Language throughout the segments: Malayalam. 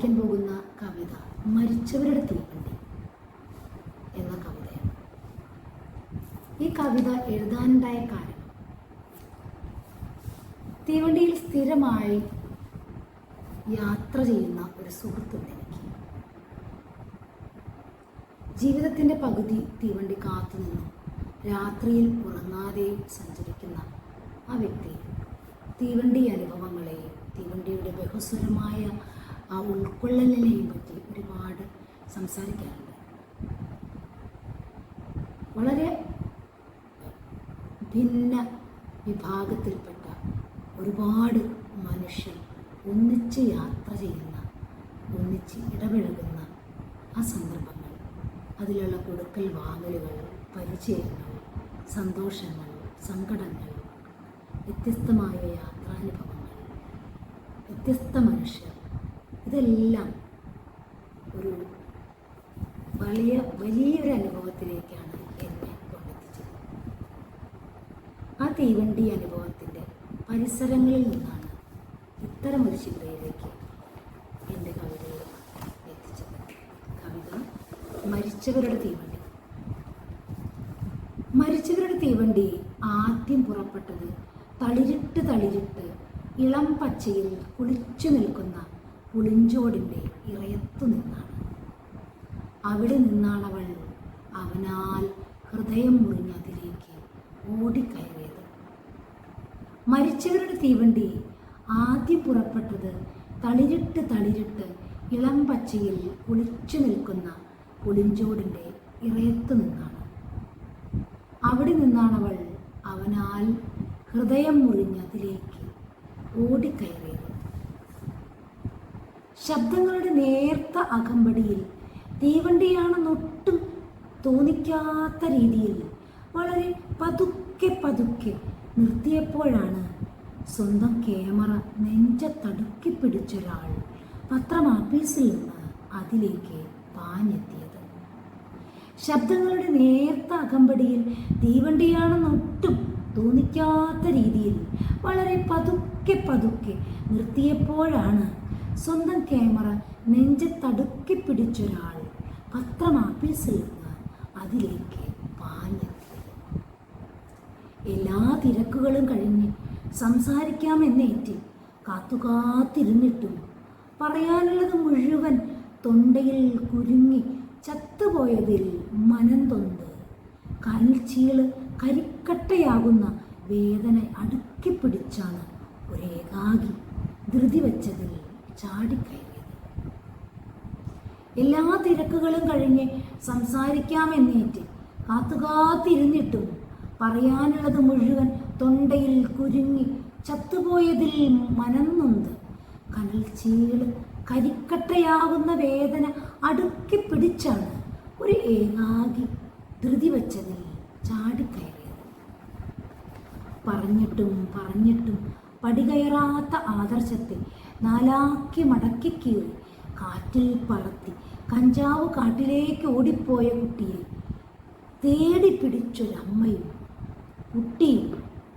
വായിക്കാൻ പോകുന്ന കവിത മരിച്ചവരുടെ തീവണ്ടി എന്ന കവിതയാണ്. ഈ കവിത എഴുതാനുണ്ടായ കാരണം തീവണ്ടിയിൽ സ്ഥിരമായി യാത്ര ചെയ്യുന്ന ഒരു സുഹൃത്തുണ്ട് എനിക്ക്. ജീവിതത്തിന്റെ പകുതി തീവണ്ടി കാത്തു നിന്നും. രാത്രിയിൽ ഉറങ്ങാതെ സഞ്ചരിക്കുന്ന ആ വ്യക്തി തീവണ്ടി അനുഭവങ്ങളെയും തീവണ്ടിയുടെ ബഹുസ്വരമായ ആ ഉൾക്കൊള്ളലിനെയും പറ്റി ഒരുപാട് സംസാരിക്കാറുണ്ട്. വളരെ ഭിന്ന വിഭാഗത്തിൽപ്പെട്ട ഒരുപാട് മനുഷ്യർ ഒന്നിച്ച് യാത്ര ചെയ്യുന്ന ഒന്നിച്ച് ഇടപഴകുന്ന ആ സന്ദർഭങ്ങൾ. അതിലുള്ള കൊടുക്കൽ വാങ്ങലുകൾ പരിചയങ്ങൾ സന്തോഷങ്ങൾ സങ്കടങ്ങൾ വ്യത്യസ്തമായ യാത്രാനുഭവങ്ങൾ വ്യത്യസ്ത മനുഷ്യർ ഇതെല്ലാം ഒരു വലിയ വലിയൊരു അനുഭവത്തിലേക്കാണ് എന്നെ കൊണ്ടെത്തിച്ചത്. ആ തീവണ്ടി അനുഭവത്തിന്റെ പരിസരങ്ങളിൽ നിന്നാണ് ഇത്തരമൊരു ചിന്തയിലേക്ക് എന്റെ കവിതയെ എത്തിച്ചത്. കവിത മരിച്ചവരുടെ തീവണ്ടി. മരിച്ചവരുടെ തീവണ്ടി ആദ്യം പുറപ്പെട്ടത് തളിരിട്ട് തളിരിട്ട് ഇളം പച്ചയിൽ കുളിച്ചു നിൽക്കുന്ന പുളിഞ്ചോടിന്റെ ഇറയത്തു നിന്നാണ്. അവിടെ നിന്നാണവൾ അവനാൽ ഹൃദയം മുറിഞ്ഞതിലേക്ക് ഓടിക്കയറിയത്. മരിച്ചവരുടെ തീവണ്ടി ആദ്യം പുറപ്പെട്ടത് തളിരിട്ട് തളിരിട്ട് ഇളം പച്ചയിൽ കുളിച്ചു നിൽക്കുന്ന പുളിഞ്ചോടിന്റെ ഇറയത്തു നിന്നാണ്. അവിടെ നിന്നാണവൾ അവനാൽ ഹൃദയം മുറിഞ്ഞതിലേക്ക് ഓടിക്കയറിയത്. ശബ്ദങ്ങളുടെ നേർത്ത അകമ്പടിയിൽ തീവണ്ടിയാണെന്നൊട്ടും തോന്നിക്കാത്ത രീതിയിൽ വളരെ പതുക്കെ പതുക്കെ നിർത്തിയപ്പോഴാണ് സ്വന്തം ക്യാമറ നെഞ്ചത്തടുക്കി പിടിച്ചൊരാൾ പത്രം ആപ്പീസിൽ നിന്ന് അതിലേക്ക് പാഞ്ഞെത്തിയത്. ശബ്ദങ്ങളുടെ നേർത്ത അകമ്പടിയിൽ തീവണ്ടിയാണെന്നൊട്ടും തോന്നിക്കാത്ത രീതിയിൽ വളരെ പതുക്കെ പതുക്കെ നിർത്തിയപ്പോഴാണ് സ്വന്തം ക്യാമറ നെഞ്ചത്തടുക്കി പിടിച്ചൊരാൾ പത്രം ആപ്പീസിൽ നിന്ന് അതിലേക്ക് പാഞ്ഞെത്തി. എല്ലാ തിരക്കുകളും കഴിഞ്ഞ് സംസാരിക്കാമെന്നേറ്റ് കാത്തുകാത്തിരുന്നിട്ടും പറയാനുള്ളത് മുഴുവൻ തൊണ്ടയിൽ കുരുങ്ങി ചത്തുപോയതിൽ മനം തൊന്ത് കൽച്ചീൾ കരിക്കട്ടയാകുന്ന വേദന അടുക്കി പിടിച്ചാണ് ഒരേകാകി ധൃതി വെച്ചതിൽ ചാടിക്കയറിയത് എല്ലാ തിരക്കുകളും കഴിഞ്ഞ് സംസാരിക്കാമെന്നേറ്റ് കാത്തുകാത്തിരുന്നിട്ടും പറയാനുള്ളത് മുഴുവൻ തൊണ്ടയിൽ കുരുങ്ങി ചത്തുപോയതിൽ മനന്നുണ്ട് കനൽ ചീൾ കരിക്കട്ടയാകുന്ന വേദന അടുക്കി പിടിച്ചാണ് ഒരു ഏകാകി ധൃതി വച്ചതിൽ ചാടിക്കയറിയത്. പറഞ്ഞിട്ടും പറഞ്ഞിട്ടും പടികയറാത്ത ആദർശത്തെ നാലാക്കി മടക്കി കീറി കാറ്റിൽ പറത്തി കഞ്ചാവ് കാട്ടിലേക്ക് ഓടിപ്പോയ കുട്ടിയെ തേടി പിടിച്ചൊരമ്മയും കുട്ടിയും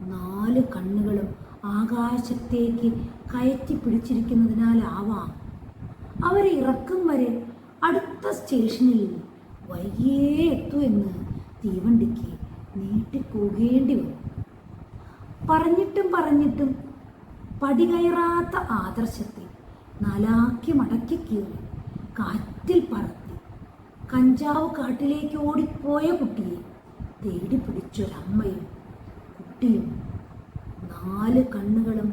നാല് കണ്ണുകളും ആകാശത്തേക്ക് കയറ്റി പിടിച്ചിരിക്കുന്നതിനാലാവാം അവരെ ഇറക്കും വരെ അടുത്ത സ്റ്റേഷനിൽ വൈകിയേ എത്തൂ എന്ന് തീവണ്ടിക്ക് നീട്ടിക്കൂകേണ്ടി വന്നു. പറഞ്ഞിട്ടും പറഞ്ഞിട്ടും പടി കയറാത്ത ആദർശത്തെ നാലാക്കി മടക്കി കീറി കാറ്റിൽ പറത്തി. കഞ്ചാവ് കാട്ടിലേക്ക് ഓടിപ്പോയ കുട്ടിയെ തേടി പിടിച്ചൊരമ്മയും കുട്ടിയും നാല് കണ്ണുകളും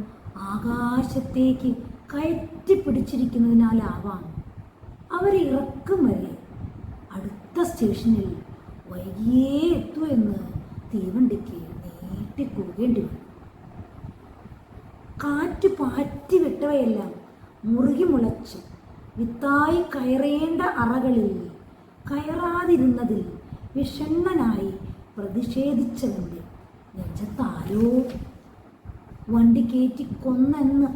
ആകാശത്തേക്ക് കയറ്റി പിടിച്ചിരിക്കുന്നതിനാലാവാം അവരെ ഇറക്കും വരെ അടുത്ത സ്റ്റേഷനിൽ വൈകിയേ എത്തൂ എന്ന് തീവണ്ടിക്ക് നീട്ടി കൂകേണ്ടി വന്നു. കാറ്റ് പാറ്റി വിട്ടവയെല്ലാം മുറുകി മുളച്ച് വിത്തായി കയറേണ്ട അറകളിൽ കയറാതിരുന്നതിൽ വിഷണ്ണനായി പ്രതിഷേധിച്ചതിന്റെ നെഞ്ചത്താരോ? വണ്ടി കയറ്റി കൊന്നെന്ന്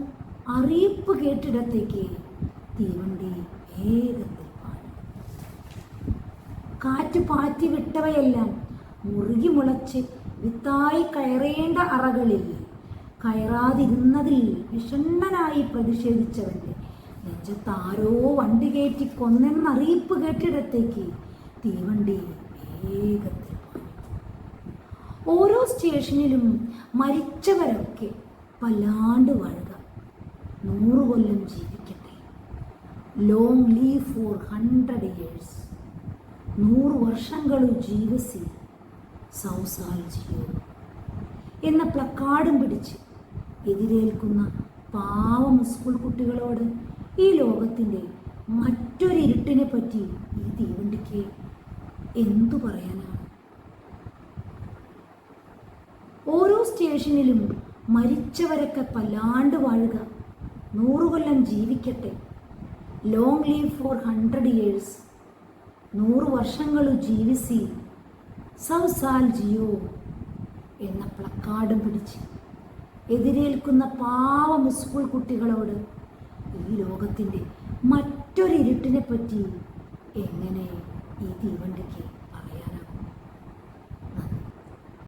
അറിയിപ്പ് കേട്ടിടത്തേക്ക് തീവണ്ടി വേഗത്തിൽ പാടി കാറ്റ് പാറ്റി വിട്ടവയെല്ലാം മുറുകി മുളച്ച് വിത്തായി കയറേണ്ട അറകളിൽ കയറാതിരുന്നതിൽ വിഷണ്ണനായി പ്രതിഷേധിച്ചവന്റെ നെഞ്ചത്താരോ വണ്ടി കയറ്റി കൊന്നെന്നറിയിപ്പ് കേട്ടിടത്തേക്ക് തീവണ്ടി വേഗത്തിൽ ഓരോ സ്റ്റേഷനിലും മരിച്ചവരൊക്കെ വല്ലാണ്ട് വാഴുക. നൂറ് കൊല്ലം ജീവിക്കട്ടെ. Long live for hundred years നൂറ് വർഷങ്ങളും ജീവിസി സൗസാൽ ജിയോ എന്ന പ്ലക്കാർഡും പിടിച്ച് എതിരേൽക്കുന്ന പാവം സ്കൂൾ കുട്ടികളോട് ഈ ലോകത്തിന്റെ മറ്റൊരു ഇരുട്ടിനെ പറ്റി ഈ തീവണ്ടിക്ക് എന്തു പറയാനാണ്? ഓരോ സ്റ്റേഷനിലും മരിച്ചവരൊക്കെ പല്ലാണ്ട് വാഴുക. നൂറുകൊല്ലം ജീവിക്കട്ടെ. Long live for hundred years നൂറ് വർഷങ്ങൾ ജീവിസി. സൗസാൽ ജിയോ എന്ന പ്ലക്കാർഡും പിടിച്ച്. എതിരേൽക്കുന്ന പാവം സ്കൂൾ കുട്ടികളോട് ഈ ലോകത്തിന്റെ മറ്റൊരു ഇരുട്ടിനെ പറ്റി എങ്ങനെ ഈ തീവണ്ടിക്ക്